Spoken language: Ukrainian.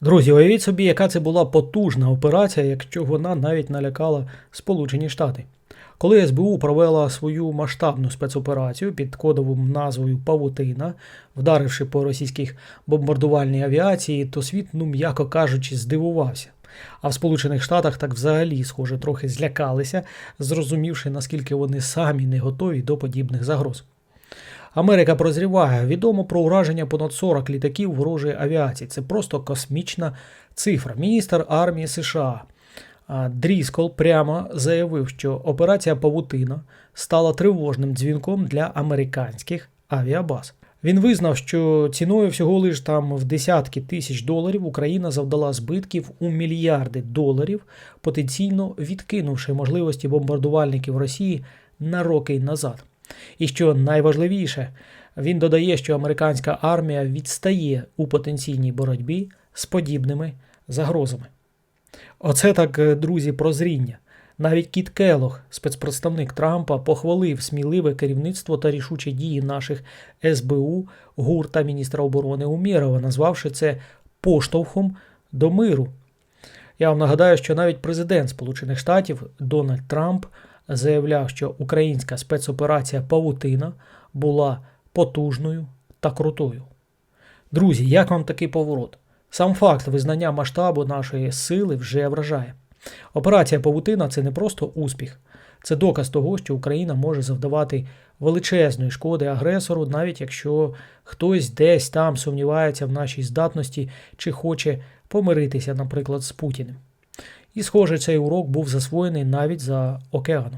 Друзі, уявіть собі, яка це була потужна операція, якщо вона навіть налякала Сполучені Штати. Коли СБУ провела свою масштабну спецоперацію під кодовим назвою Павутина, вдаривши по російських бомбардувальній авіації, то світ, ну м'яко кажучи, здивувався. А в Сполучених Штатах так взагалі, схоже, трохи злякалися, зрозумівши, наскільки вони самі не готові до подібних загроз. Америка прозріває. Відомо про ураження понад 40 літаків ворожої авіації. Це просто космічна цифра. Міністр армії США Дріскол прямо заявив, що операція Павутина стала тривожним дзвінком для американських авіабаз. Він визнав, що ціною всього лиш там в десятки тисяч доларів Україна завдала збитків у мільярди доларів, потенційно відкинувши можливості бомбардувальників Росії на роки назад. І що найважливіше, він додає, що американська армія відстає у потенційній боротьбі з подібними загрозами. Оце так, е, друзі, прозріння. Навіть Кіт Келох, спецпредставник Трампа, похвалив сміливе керівництво та рішучі дії наших СБУ, ГУР та міністра оборони Умєрова, назвавши це поштовхом до миру. Я вам нагадаю, що навіть президент Сполучених Штатів Дональд Трамп заявляв, що українська спецоперація Павутина була потужною та крутою. Друзі, як вам такий поворот? Сам факт визнання масштабу нашої сили вже вражає. Операція Павутина це не просто успіх, це доказ того, що Україна може завдавати величезної шкоди агресору, навіть якщо хтось десь там сумнівається в нашій здатності чи хоче помиритися, наприклад, з Путіним. І, схоже, цей урок був засвоєний навіть за океаном.